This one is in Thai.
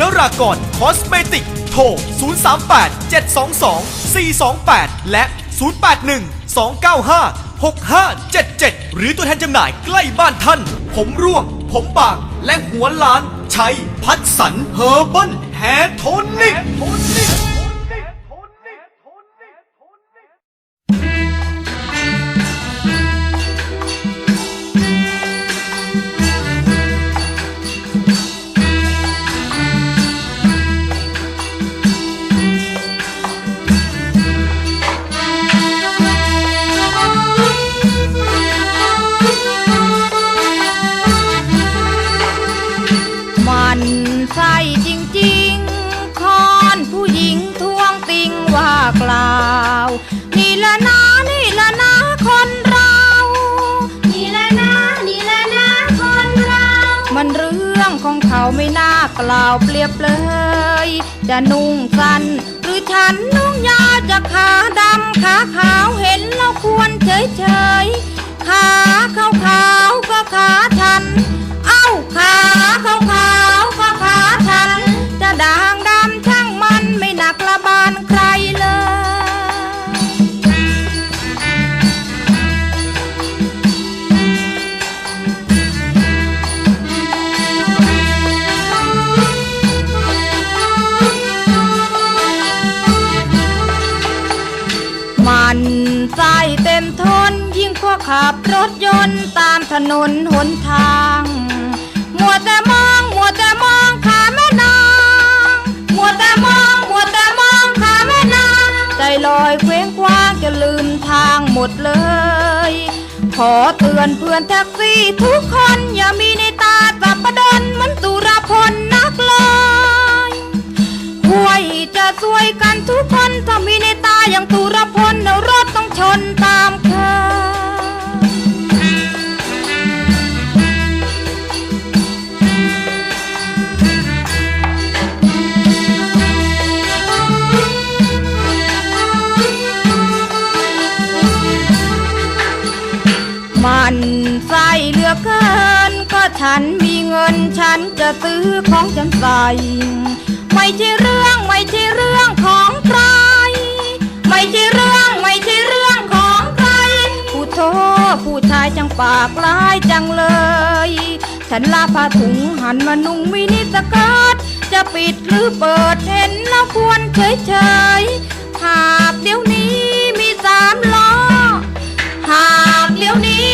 นรากรคอสเมติก โทร 038 722 428 และ 081 295 6577 หรือตัวแทนจำหน่ายใกล้บ้านท่าน ผมร่วง ผมบาง และหัวล้านใช้พัดสันเฮอร์เบิลแฮโท จริงๆ คอนผู้หญิงทวงติงว่ากล่าว นี่ละนะนี่ละนะคนเรา นี่แหละนะนี่แหละนะคนเรา มันเรื่องของเขาไม่น่ากล่าวเปรียบเลย จะนุ่งสั้นหรือฉันนุ่งยาวจะขาดำขาขาวเห็นแล้วควรเฉยเฉย มันใส่เต็มทนยิ่งกว่าขับรถยนต์ตามถนนหนทาง มัวแต่มองมัวแต่มองขาแม่นางมัวแต่มองมัวแต่มองขาแม่นางใจลอยเคว้งคว้างจะลืมทางหมดเลย ขอเตือนเพื่อนแท็กซี่ทุกคนอย่ามีในตาสับประดนเหมือนตุรพลนักเลยห่วยจะช่วยกันทุกคน มันใส่เหลือเกิน ก็ฉันมีเงินฉันจะซื้อของฉันใส่ไม่ใช่เรื่องไม่ใช่เรื่องของใคร ไม่ใช่เรื่องไม่ใช่เรื่องของใครผู้โทผู้ชายจังปากร้ายจังเลย ฉันลาผ้าถุงหันมานุ่งมินิสเกิร์ตจะปิดหรือเปิดเห็นแล้วควรเฉยเฉยหากเดี๋ยวนี้มีสามล้อหากเดี๋ยวนี้